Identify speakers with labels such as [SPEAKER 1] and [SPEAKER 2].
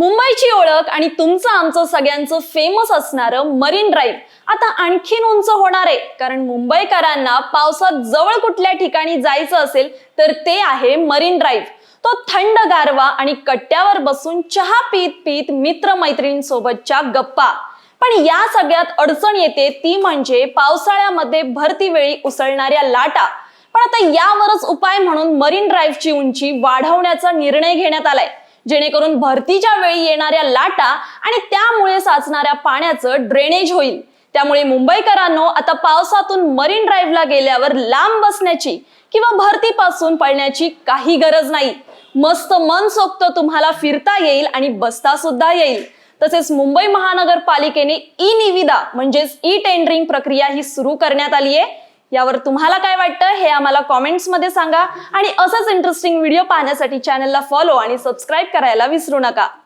[SPEAKER 1] मुंबईची ओळख आणि तुमचं आमचं सगळ्यांचं फेमस असणारं मरीन ड्राईव्ह आता आणखीन उंच होणार आहे कारण मुंबईकरांना पावसात जवळ कुठल्या ठिकाणी जायचं असेल तर ते आहे मरीन ड्राईव्ह तो थंड गारवा आणि कट्ट्यावर बसून चहा पीत पीत मित्र मैत्रिणींसोबतच्या गप्पा. पण या सगळ्यात अडचण येते ती म्हणजे पावसाळ्यामध्ये भरती वेळी उसळणाऱ्या लाटा. पण आता यावरच उपाय म्हणून मरीन ड्राईव्हची उंची वाढवण्याचा निर्णय घेण्यात आलाय. जेणेकरून भरतीच्या वेळी येणाऱ्या लाटा आणि त्यामुळे साचणाऱ्या पाण्याचं ड्रेनेज होईल. त्यामुळे मुंबईकरांनो आता पावसातून मरीन ड्राईव्हला गेल्यावर लांब बसण्याची किंवा भरतीपासून पळण्याची काही गरज नाही. मस्त मन सोक्त तुम्हाला फिरता येईल आणि बसता सुद्धा येईल. तसेच मुंबई महानगरपालिकेने ई निविदा म्हणजेच ई टेंडरिंग प्रक्रिया ही सुरू करण्यात आली आहे यावर तुम्हाला काय वाटतं हे आम्हाला कॉमेंट्समध्ये सांगा. आणि असंच इंटरेस्टिंग व्हिडिओ पाहण्यासाठी चॅनलला फॉलो आणि सबस्क्राईब करायला विसरू नका.